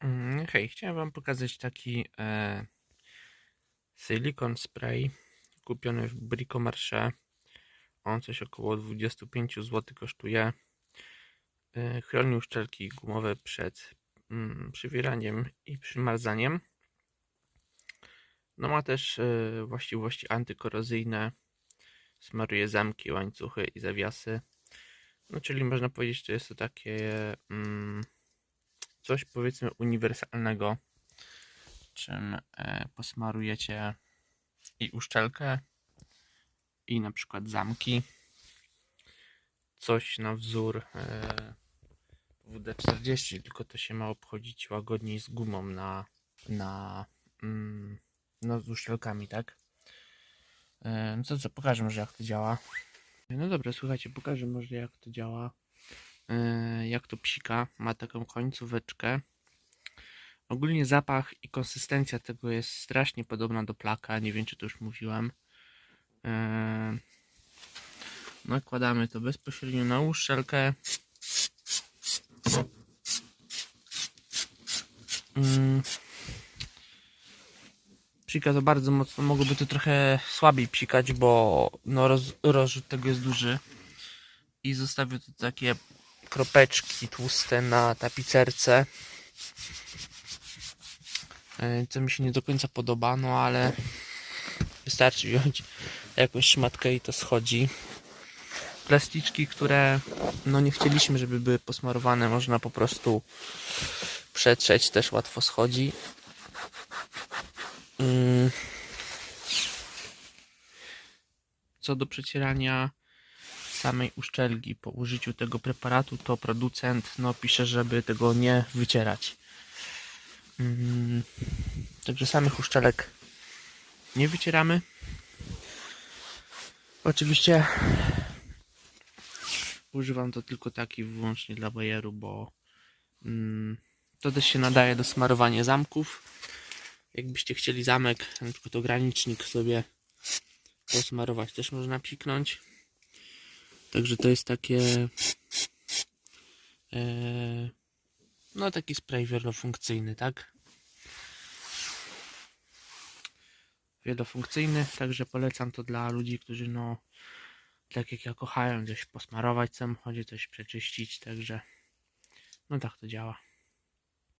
Mm, Hej, chciałem Wam pokazać taki e, silikon spray kupiony w Bricomarché. On coś około 25 zł kosztuje. E, chroni uszczelki gumowe przed mm, przywieraniem i przymarzaniem. No ma też e, właściwości antykorozyjne. Smaruje zamki, łańcuchy i zawiasy. No czyli można powiedzieć, że jest to takie mm, coś powiedzmy uniwersalnego, czym e, posmarujecie i uszczelkę, i na przykład zamki. Coś na wzór e, WD-40, tylko to się ma obchodzić łagodniej z gumą na, na, mm, no z uszczelkami, tak? E, no to co, pokażę może jak to działa. No dobra, słuchajcie, pokażę może jak to działa. E, jak to psika. Ma taką końcóweczkę. Ogólnie zapach i konsystencja tego jest strasznie podobna do plaka. Nie wiem, czy to już mówiłem. E, Nakładamy to bezpośrednio na uszczelkę. Mm. Psika to bardzo mocno. Mogłoby to trochę słabiej psikać, bo no roz, rozrzut tego jest duży. I zostawię tu takie kropeczki tłuste na tapicerce. E, Co mi się nie do końca podoba, no ale wystarczy wziąć jakąś szmatkę i to schodzi. Plasticzki, które no nie chcieliśmy, żeby były posmarowane, można po prostu przetrzeć, też łatwo schodzi. Mm. Co do przecierania samej uszczelki po użyciu tego preparatu, to producent no, pisze, żeby tego nie wycierać. Mm, Także samych uszczelek nie wycieramy. Oczywiście używam to tylko taki wyłącznie dla bajeru, bo mm, to też się nadaje do smarowania zamków. Jakbyście chcieli zamek, na przykład ogranicznik sobie posmarować, też można psiknąć. Także to jest takie. E, no, taki spray wielofunkcyjny, tak? Wielofunkcyjny, także polecam to dla ludzi, którzy, no, tak jak ja, kochają coś posmarować samochodzie, coś przeczyścić, także, no tak to działa.